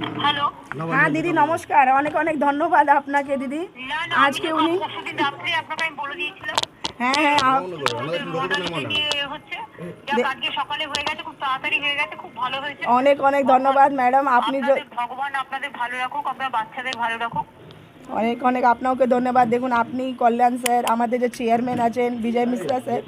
Hello. হ্যাঁ দিদি নমস্কার। অনেক অনেক ধন্যবাদ আপনাকে দিদি। আজকে উনি আপনাকে বলে দিয়েছিলাম। হ্যাঁ হ্যাঁ আপ- মডেলকে নিয়ে হচ্ছে। যাক আজকে সকালে হয়ে গেছে খুব তাড়াতাড়ি হয়ে গেছে খুব ভালো হয়েছে। অনেক অনেক ধন্যবাদ ম্যাডাম। আপনি য- ভগবান আপনাদের ভালো রাখুক আপনার বাচ্চাদের ভালো রাখুক। অনেক অনেক আপনাকে ধন্যবাদ। দেখুন আপনি কল্যাণ স্যার আমাদের যে চেয়ারম্যান আছেন বিজয় মিশ্রা স্যার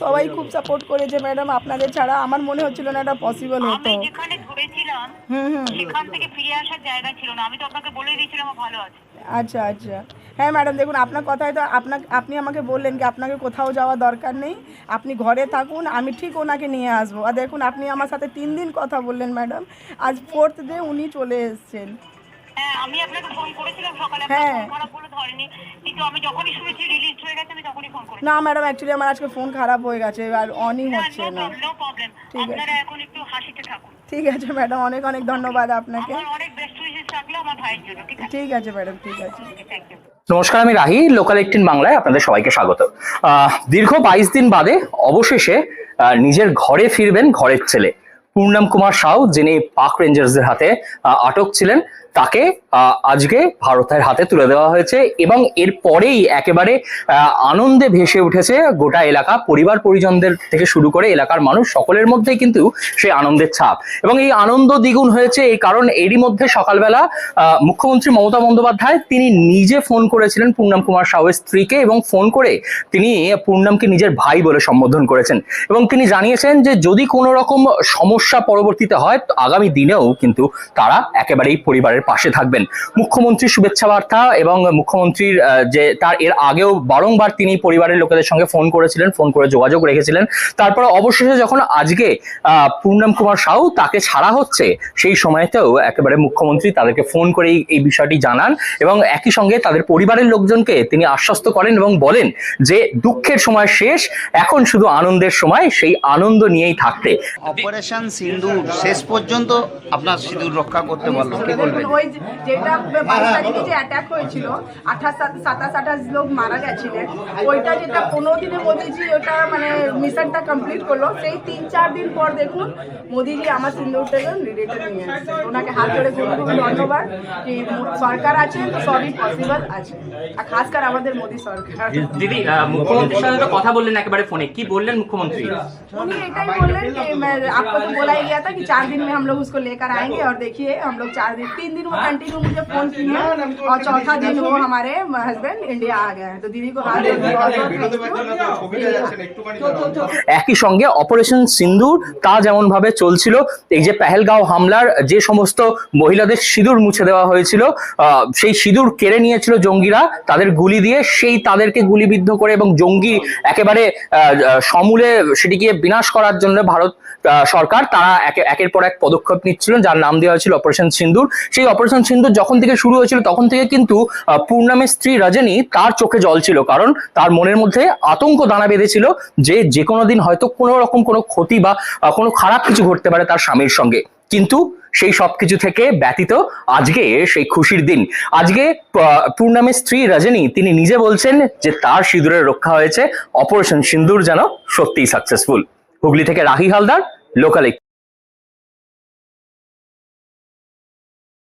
সবাই খুব সাপোর্ট করেছে ম্যাডাম আপনাদের ছাড়া আমার মনে হচ্ছিল না এটা পসিবল হতো। আমি যেখানে ধরেছিলাম হুম হুম। সেখান থেকে ফিরে আসার জায়গা ছিল না। আমি তো আপনাকে বলে দিয়েছিলাম ভালো আছে। আচ্ছা আচ্ছা। হ্যাঁ ম্যাডাম দেখুন আপনার কথায় তো আপনার আপনি আমাকে বললেন কি আপনাকে কোথাও যাওয়া দরকার নেই। আপনি ঘরে থাকুন আমি ঠিক ওনাকে নিয়ে আসব। আর দেখুন আপনি আমার সাথে তিন দিন কথা বললেন ম্যাডাম আজ ফোর্থ ডে উনি চলে এসেছেন। আমি আপনাকে ফোন করেছিলাম সকালে হ্যাঁ। খারাপ বলে ধরেনি। কিন্তু আমি যখনই শুনেছি রিলিজ হয়ে গেছে আমি তখনই ফোন করেছি। না ম্যাডাম অ্যাকচুয়ালি আমার আজকে ফোন খারাপ হয়ে গেছে আর অনই হচ্ছে না। নো প্রবলেম ঠিক আছে। আপনারা এখন একটু হাসিতে থাকুন। ঠিক আছে ম্যাডাম অনেক অনেক ধন্যবাদ আপনাকে। অনেক বেস্ট উইশেস থাকল আমার ভাইয়ের জন্য ঠিক আছে? ম্যাডাম ঠিক আছে। থ্যাংক ইউ নমস্কার আমি রাহি লোকাল এইটিন বাংলায় আপনাদের সবাইকে স্বাগত। আহ, দীর্ঘ বাইশ দিন বাদে অবশেষে নিজের ঘরে ফিরবেন ঘরের ছেলে। পূর্ণাম কুমার সাউ, যিনি পাক রেঞ্জার্সদের হাতে আটক ছিলেন, তাকে আজকে ভারতের হাতে তুলে দেওয়া হয়েছে এবং এর পরেই একেবারে আনন্দে ভেসে উঠেছে গোটা এলাকা, পরিবার পরিজনদের থেকে শুরু করে এলাকার মানুষ সকলের মধ্যেই কিন্তু সেই আনন্দের ছাপ। এবং এই আনন্দ দ্বিগুণ হয়েছে এই কারণ এরই মধ্যে সকালবেলা মুখ্যমন্ত্রী মমতা বন্দ্যোপাধ্যায় তিনি নিজে ফোন করেছিলেন পূর্ণাম কুমার সাউয়ের স্ত্রীকে এবং ফোন করে তিনি পূর্ণামকে নিজের ভাই বলে সম্বোধন করেছেন। এবং তিনি জানিয়েছেন যে যদি কোনো রকম সমস্যা পরবর্তীতে হয় আগামী দিনেও কিন্তু তারা একেবারেই পরিবারের পাশে থাকবেন। মুখ্যমন্ত্রীর শুভেচ্ছা বার্তা এবং মুখ্যমন্ত্রীর যে তার এর আগেও বারংবার তিনি পরিবারের লোকেদের সঙ্গে ফোন করেছিলেন, ফোন করে যোগাযোগ রেখেছিলেন। তারপরে অবশেষে যখন আজকে পূর্ণাম কুমার সাউ তাকে ছাড়া হচ্ছে, সেই সময়তেও একেবারে মুখ্যমন্ত্রী তাদেরকে ফোন করে এই বিষয়টি জানান এবং একই সঙ্গে তাদের পরিবারের লোকজনকে তিনি আশ্বস্ত করেন এবং বলেন যে, দুঃখের সময় শেষ, এখন শুধু আনন্দের সময়, সেই আনন্দ নিয়েই থাকতে অপারেশন সিন্দুর শেষ পর্যন্ত আপনার সিঁদুর রক্ষা করতে পারলো কি বলবেন ওই যে- যেটা বাইশ তারিখে যে অ্যাটাক হয়েছিল আঠাশ সাতাশ আঠাশ লোক মারা গেছিলেন ওইটা যেটা পনেরো দিনে মোদিজি ওটা মানে মিশনটা কমপ্লিট করলো সেই তিন চার দিন পর দেখুন মোদিজি আমার সিন্দুরটাকে রিলেটেড নিয়ে আসছে ওনাকে হাত ধরে খুব খুব ধন্যবাদ কি মো- সরকার আছে তো সবই পসিবল আছে আর খাস করে আমাদের মোদি সরকার দিদি মুখ্যমন্ত্রীর সাথে তো কথা বললেন একেবারে ফোনে কি বললেন মুখ্যমন্ত্রী उन्हें एटाई बोले कि मैं आपको तो बोला ही गया था कि चार दिन में हम लोग उसको लेकर आएंगे और देखिए हम लोग चार दिन तीन दिन वो कंटिन्यू मुझे फोन किए और चौथा दिन वो हमारे हस्बैंड इंडिया आ गए हैं तो दीदी को हाथ जोड़ के बहुत बहुत একই সঙ্গে অপারেশন সিন্দুর তা যেমন ভাবে চলছিল এই যে পেহেলগাঁও হামলার যে সমস্ত মহিলাদের সিঁদুর মুছে দেওয়া হয়েছিল আহ, সেই সিঁদুর কেড়ে নিয়েছিল জঙ্গিরা তাদের গুলি দিয়ে সেই তাদেরকে গুলিবিদ্ধ করে এবং জঙ্গি একেবারে আহ, আহ, সমূলে সেটিকে বিনাশ করার জন্য ভারত আহ, সরকার তারা একে- একের পর এক পদক্ষেপ নিচ্ছিলেন, যার নাম দেওয়া হয়েছিল অপারেশন সিন্দুর। সেই অপারেশন সিন্দুর যখন থেকে শুরু হয়েছিল, তখন থেকে কিন্তু পূর্ণামের স্ত্রী রজনী তার চোখে জল ছিল, কারণ তার মনের মধ্যে আতঙ্ক দানা বেঁধেছিল যে যে কোনো দিন হয়তো কোনো রকম কোনো ক্ষতি বা কোনো খারাপ কিছু ঘটতে পারে তার স্বামীর সঙ্গে। কিন্তু সেই সবকিছু থেকে ব্যতীত আজকে সেই খুশির দিন। আজকে পূর্ণামের স্ত্রী রজনী তিনি নিজে বলছেন যে তার সিঁদুরের রক্ষা হয়েছে, অপারেশন সিন্দুর যেন সত্যিই সাকসেসফুল হুগলি থেকে রাহি হালদার লোকাল